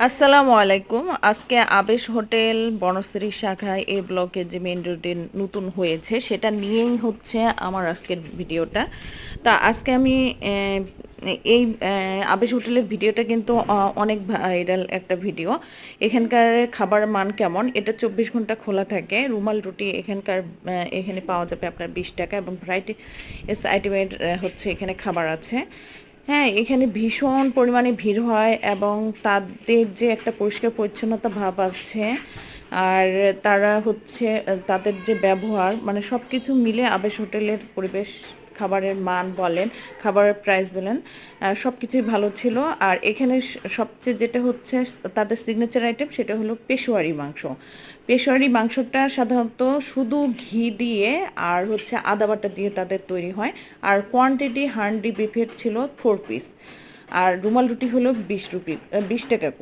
আসসালামু আলাইকুম। আজকে আবেশ হোটেল, বনশ্রী শাখায় এই ব্লকে যে মেন রোডে নতুন হয়েছে, সেটা নিয়েই হচ্ছে আমার আজকের ভিডিওটা। তা আজকে আমি এই আবেশ হোটেলের ভিডিওটা কিন্তু অনেক ভাইরাল একটা ভিডিও। এখানকার খাবার মান কেমন? এটা চব্বিশ ঘণ্টা খোলা থাকে। রুমাল রুটি এখানকার এখানে পাওয়া যাবে আপনার বিশ টাকা এবং ভ্যারাইটি এস আইটেমের হচ্ছে এখানে খাবার আছে। হ্যাঁ এখানে ভীষণ পরিমাণে ভিড় হয় এবং তাদের যে একটা পরিষ্কার পরিচ্ছন্নতা ভাব আছে, আর তারা হচ্ছে, তাদের যে ব্যবহার মানে সব কিছু মিলে আবেশ হোটেলের পরিবেশ খাবারের মান বলেন, খাবারের প্রাইস বলেন সব কিছুই ভালো ছিল। আর এখানে সবচেয়ে যেটা হচ্ছে, তাদের সিগনেচার আইটেম সেটা হলো পেশোয়ারি মাংস। পেশোয়ারি মাংসটা সাধারণত শুধু ঘি দিয়ে আর হচ্ছে আদা বাটা দিয়ে তাদের তৈরি হয়। আর কোয়ান্টিটি হান্ডি বিফের ছিল ফোর পিস আর রুমাল রুটি হলো বিশ রুপি বিশ টাকা